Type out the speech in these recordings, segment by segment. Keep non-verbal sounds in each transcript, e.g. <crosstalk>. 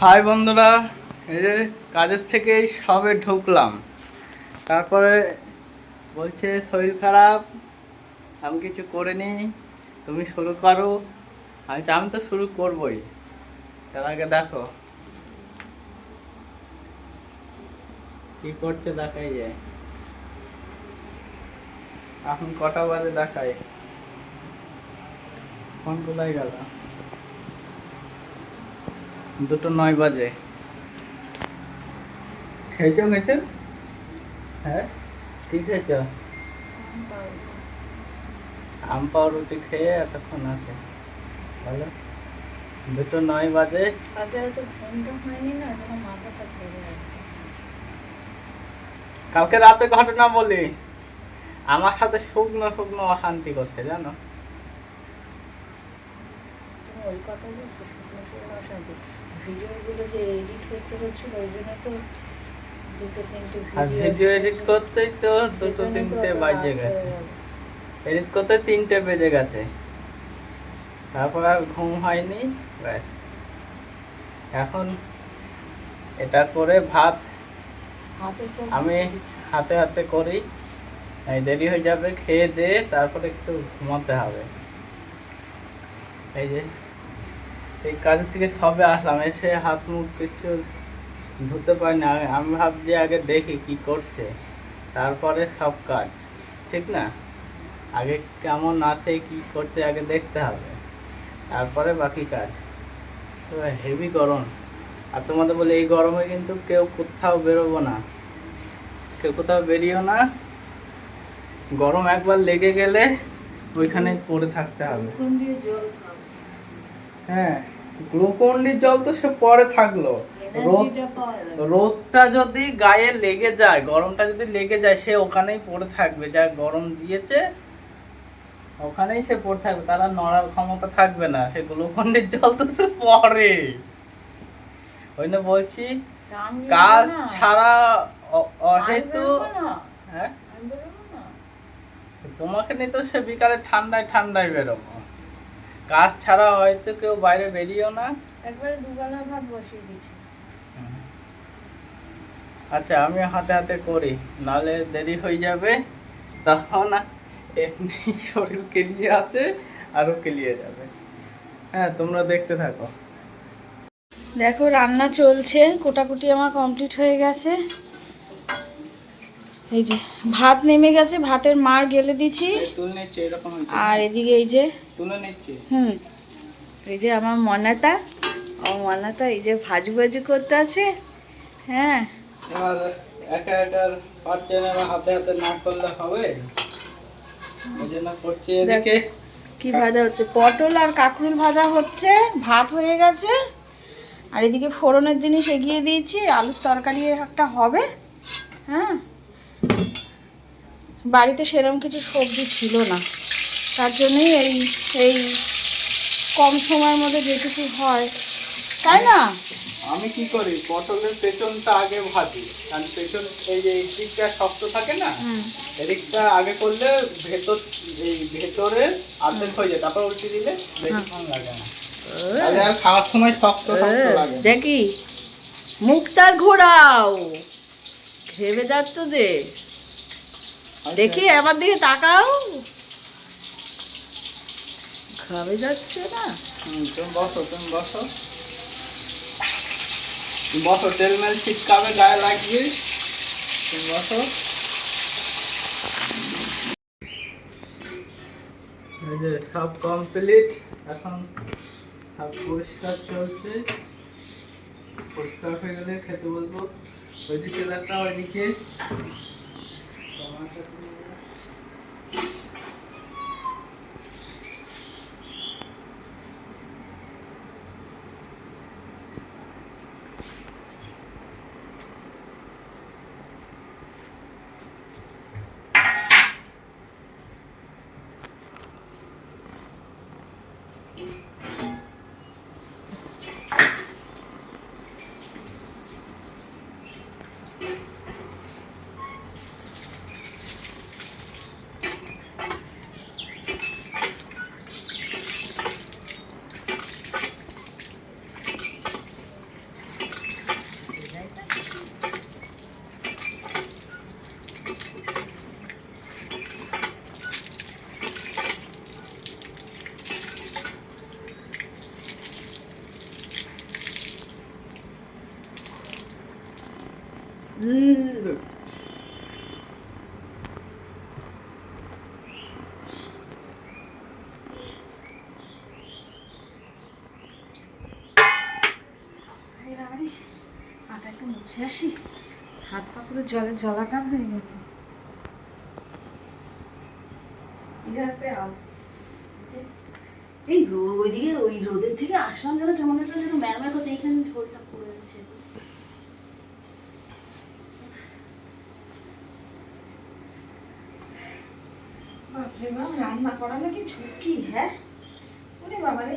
High বন্ধুরা, এই যে কাজের থেকে সবে ঢুকলাম। তারপরে বলছে, শরীর খারাপ, আমি কিছু করে নি তুমি শুরু করো। আমি আমি তো শুরু করবই। তার আগে দেখো। কি করছে দেখাই যায়। এখন কটা বাজে দেখাই। ফোন কোথায় গেল? দুটো নয় বাজে। খেয়েছো খেয়েছো হ্যাঁ কি খেয়েছ? আম পাউরুটি খেয়ে এতক্ষণ আছে। ভালো দুটো নয় বাজে। কালকে রাতে ঘটনা বলি। আমার সাথে শুকনো শুকনো অশান্তি করছে জানো? ওই কথা বলছো শুকনো শুকনো অশান্তি। ভিডিওগুলো যে এডিট করতে হচ্ছিল ওই জন্য তো দুটো তিনটে ভিডিও এডিট করতেই তো দুটো তিনটে বাজে গেছে। এডিট করতে তিনটে বেজে গেছে। তারপর আর ঘুম হয়নি ব্যাস। এখন এটা করে ভাত আমি হাতে হাতে করি। দেরি হয়ে যাবে খেয়ে দিয়ে তারপরে একটু ঘুমাতে হবে। এই যে এই কাজ থেকে সবে আসলাম, এসে হাত মুখ কিছু ধুতে পারি না আমি ভাবছি আগে দেখি কি করছে, তারপরে সব কাজ, ঠিক না? আগে কেমন আছে, কি করছে, আগে দেখতে হবে, তারপরে বাকি কাজ। তো হেভি গরম। আর তোমাদের বলে এই গরমে কিন্তু কেউ কোথাও বেরোবো না। কেউ কোথাও বেরিয়েও না। গরম একবার লেগে গেলে ওইখানে পড়ে থাকতে হবে। জল হ্যাঁ গ্লুকন্ডির জল তো সে পরে থাকল। রোদ রোদটা যদি গায়ে লেগে যায় গরমটা যদি লেগে যায় সে ওখানেই পড়ে থাকবে। যা গরম দিয়েছে ওখানেই সে পড়ে থাকবে। তারা নড়ার ক্ষমতা থাকবে না। সে গ্লুকন্ডির জল তো সে পরে। ওই জন্য বলছি কাজ ছাড়া অহেতু হ্যাঁ? না। তোমাকে নিয়ে তো সে বিকালে ঠান্ডায় ঠান্ডায় বেরোবো। কাজ ছাড়া হয়তো কেউ বাইরে বেরিয়েও না? একবারে দুবেলা ভাত বসিয়ে দিচ্ছি। আচ্ছা আমি হাতে হাতে করি নালে দেরি হয়ে যাবে। তখন এমনি শরীর কেলিয়ে আছে আরও কেলিয়ে যাবে। হ্যাঁ তোমরা দেখতে থাকো। দেখো রান্না চলছে কোটাকুটি আমার কমপ্লিট হয়ে গেছে। এই যে ভাত নেমে গেছে ভাতের মার গেলে দিছি আর এদিকে এই যে হুম এই যে আমার মনাতা আমার মনাতা এই যে ভাজু ভাজু করতে আছে। হ্যাঁ। এবার একা একা পারছে না হাতে হাতে না করলে হবে। ওই জন্য করছি এদিকে। কি ভাজা হচ্ছে পটল আর কাঁকরুল ভাজা হচ্ছে ভাত হয়ে গেছে। আর এদিকে ফোড়নের জিনিস এগিয়ে দিয়েছি আলুর তরকারি একটা হবে। হ্যাঁ। বাড়িতে সেরকম কিছু সবজি ছিল না। তার জন্যই এই এই কম সময়ের মধ্যে যেটুকু হয় তাই না? আমি কি করি? পটলের পেছনটা আগে ভাজি। কারণ পেছন এই যে দিকটা শক্ত থাকে না এদিকটা আগে করলে ভেতর এই ভেতরে আর্ধেক হয়ে যায়। তারপর উল্টে দিলে বেশিক্ষণ লাগে না। খাওয়ার সময় শক্ত শক্ত লাগে না। দেখি। মুখটার ঘোরাও ভেবে যাচ্ছ যে। দেখি আমার দিকে তাকাও। খাবে যাচ্ছে না? তুমি বসো তুমি বসো। বসো তেল মেল ছিটকাবে গায়ে লাগিয়ে। তুমি বসো। সব কমপ্লিট এখন সব পরিষ্কার চলছে। পরিষ্কার হয়ে গেলে খেতে বলব। ওইদিকে একটা ওইদিকে। আটাটা মুছে আসি। হাত পা পুরো জলে জলাকার হয়ে গেছে। এই রোদ, ওইদিকে, ওই রোদের থেকে আসলাম যেন কেমন একটা যেন ম্যারম্যার করছে এইখানে ঝোলটা পড়ে আছে বাপরে বাপ রান্না করা নাকি ঝুঁকি হ্যাঁ? ওরে বাবা রে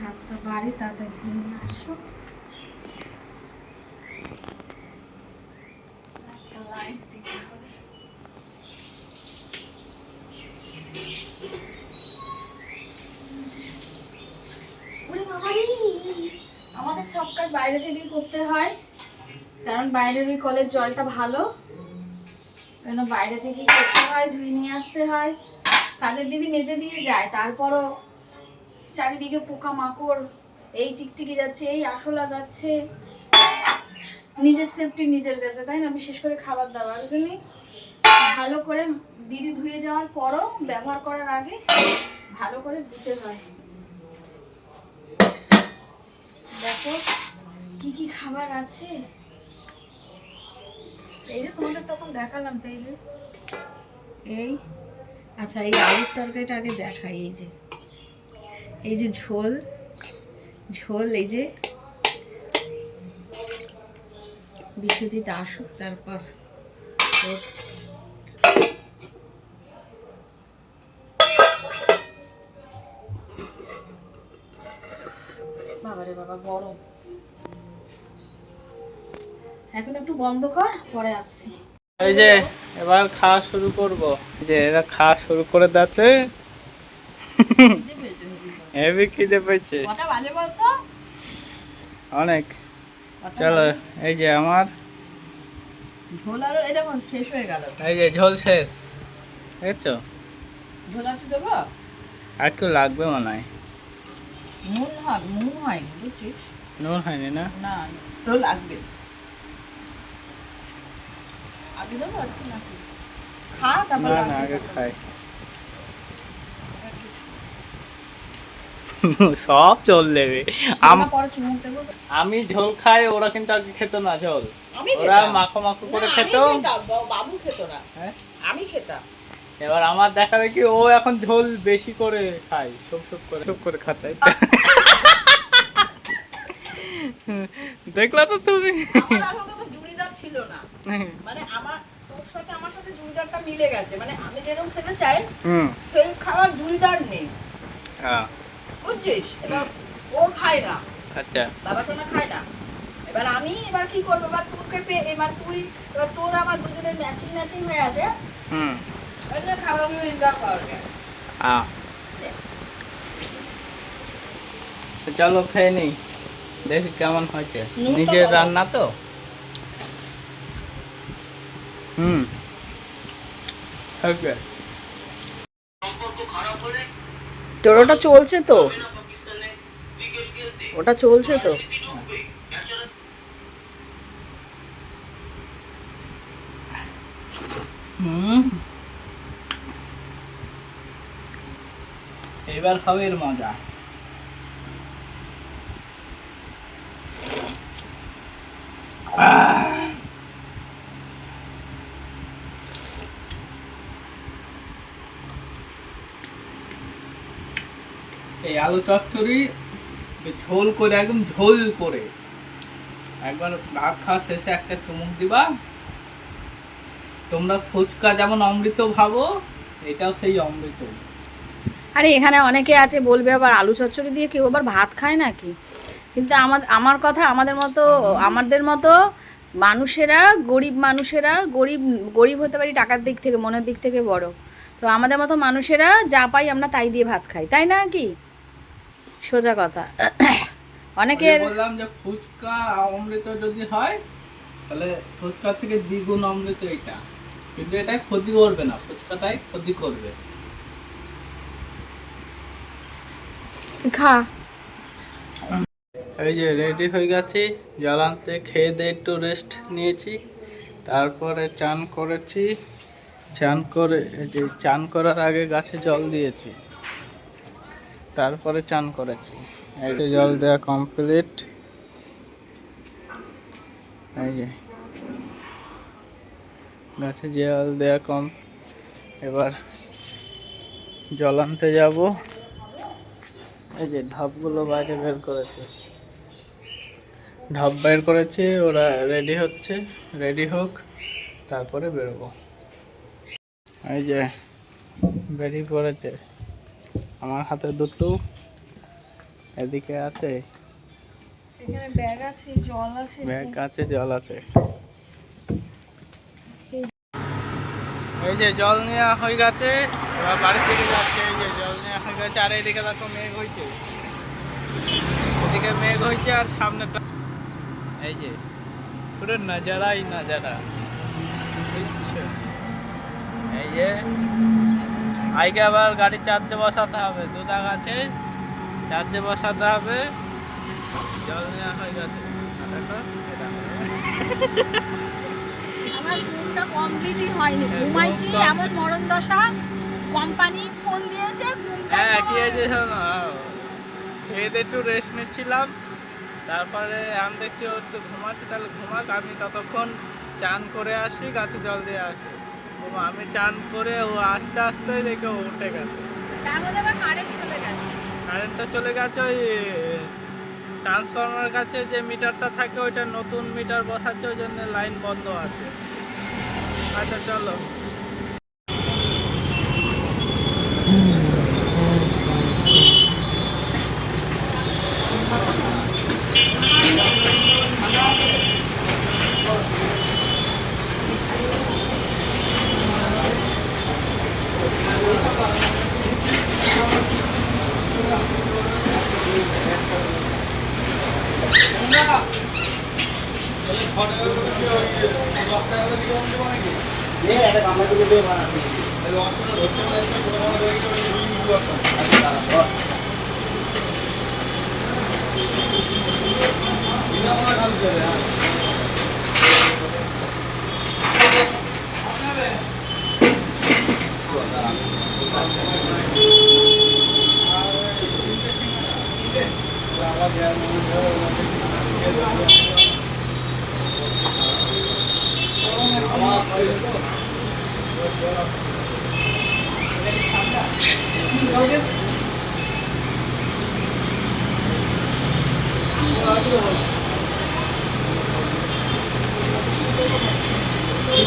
ভাতটা বাড়ি তাড়াতাড়ি নিয়ে আসো একটা লাইট দিতে হবে ওরে বাবা রে! আমাদের সব কাজ বাইরে থেকেই করতে হয়, কারণ বাইরের ওই কলের জলটা ভালো। কেন বাইরে থেকেই করতে হয়, ধুয়ে নিয়ে আসতে হয়। কাজের দিদি মেজে দিয়ে যায়, তারপরও চারিদিকে পোকা মাকড় এই টিকটিকি যাচ্ছে, এই আশলা যাচ্ছে। নিজের সেফটি নিজের কাছে, তাই না? বিশেষ করে খাবার দাবার জন্যই ভালো করে দিদি ধুয়ে যাওয়ার পরও ব্যবহার করার আগে ভালো করে ধুতে হয়। দেখো, কি কি খাবার আছে? এই যে তোমাদের তখন দেখালাম তো এই যে। এই আচ্ছা এই আলুর তরকারিটা আগে দেখাই, এই যে। এই যে ঝোল ঝোল, এই যে বিশ্বজিৎ আসুক, তারপর ওর এখন একটু বন্ধ কর পরে আসছি। এই যে এবার খাওয়া শুরু করব। যে এরা খাওয়া শুরু করে যাচ্ছে। হেভি খিদে পেয়েছে। অনেক। চলো এই যে আমার। ঝোল আরও এই দেখুন শেষ হয়ে গেল। এই যে ঝোল শেষ। দেখছ? ঝোল আছে দেবো আর একটু লাগবে মনে হয়। নুন হয় নুন হয়নি বুঝছিস? নুন হয়নি না? না ঝোল লাগবে। আগে দেবো আর কি নাকি? খা তারপর না না আগে খাই। <laughs> সব জল দেবে। আম ঝোল খাই ওরা কিন্তু আগে খেত না ঝোল। ওরা মাখো মাখো করে খেত। বাবু খেত না। হ্যাঁ? আমি খেতাম। এবার আমার দেখা দেখি ও এখন ঝোল বেশি করে খায় সব সব করে। সব করে খাতে <laughs> দেখলা তো তুমি। আমার ছিল না। মানে আমার তোর সাথে আমার সাথে জুড়িদারটা মিলে গেছে। মানে আমি যেরকম খেতে চাই সেই খাবার জুড়িদার নেই। হ্যাঁ। বুঝছিস? এবার ও খায় না। আচ্ছা। বাবা সোনা খায় না। এবার আমি এবার কি করব? এবার তোকে পে এবার তুই এবার তোর আমার দুজনের ম্যাচিং ম্যাচিং হয়ে আছে। হুম। এগুলো খাবারগুলো ইনকাম করবে হ্যাঁ। চলো খেয়ে নিই দেখি কেমন হয়েছে। নিজের রান্না তো? হুম। তোর ওটা চলছে তো? ওটা চলছে তো? হুম। এবার হবে এর মজা আহ! এই আলু চচ্চড়ি ঝোল করে, একদম ঝোল করে। একবার ভাত খাওয়া শেষে একটা চুমুক দিবা। তোমরা ফুচকা যেমন অমৃত ভাবো, এটাও সেই অমৃত। আরে, এখানে অনেকে আছে, বলবে আবার আলু চচ্চড়ি দিয়ে কেউ আবার ভাত খায় নাকি? কিন্তু আমার আমার কথা, আমাদের মতো আমাদের মতো মানুষেরা, গরিব মানুষেরা, গরিব গরিব হতে পারি টাকার দিক থেকে, মনের দিক থেকে বড়। তো আমাদের মতো মানুষেরা যা পাই আমরা তাই দিয়ে ভাত খাই, তাই না কি? সোজা কথা। অনেকের বললাম যে ফুচকা অমৃত যদি হয় তাহলে ফুচকা থেকে দ্বিগুণ অমৃত এটা। কিন্তু এটাই ক্ষতি করবে না ফুচকাটাই ক্ষতি করবে। খা। এই যে রেডি হয়ে গেছি জল আনতে খেয়ে দিয়ে একটু রেস্ট নিয়েছি। তারপরে চান করেছি। চান করে এই যে চান করার আগে গাছে জল দিয়েছি। তারপরে চান করেছি। এই যে জল দেওয়া কমপ্লিট এই যে। গাছে জল দেওয়া কম এবার জল আনতে যাব। এই যে ঢপগুলো বাইরে বের করেছে। ঢপ বের করেছে, ওরা রেডি হচ্ছে। রেডি হোক, তারপরে বেরোবো। এই যে বেরিয়ে পড়েছে। আমার হাতে দুটো। এদিকে আছে। এখানে ব্যাগ আছে জল আছে। ব্যাগ আছে জল আছে। এই যে জল নেওয়া হয়ে গেছে। এবার বাড়ি থেকে যাচ্ছে এই যে জল নেওয়া হয়ে গেছে। আর এইদিকে দেখো মেঘ হয়েছে। এদিকে মেঘ হয়েছে আর সামনেটা। এই যে পুরো নজারাই নজারা? এই যে। আইকে আবার গাড়ি চার্জে বসাতে হবে। দুটা গাছে চার্জে বসাতে হবে। জল নেওয়া হয়ে গেছে। আমার কমপ্লিটই হয়নি। হ্যাঁ, ঘুমাইছি এমন মরণ দশা কোম্পানি ফোন দিয়েছে ঘুমটা হ্যাঁ কি হয়েছে খেয়ে একটু রেস্ট নিচ্ছিলাম। তারপরে আমি দেখছি ও একটু ঘুমাচ্ছে তাহলে ঘুমাক। আমি ততক্ষণ চান করে আসি গাছে জল দিয়ে আসি। আমি চান করে ও আস্তে আস্তে দেখে উঠে গেছে। কারেন্টটা চলে গেছে। ওই ট্রান্সফর্মার কাছে যে মিটারটা থাকে ওইটা নতুন মিটার বসাচ্ছে ওই জন্য লাইন বন্ধ আছে। আচ্ছা চলো। వచ్చాము এই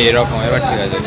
এরকম এবার ঠিক আছে।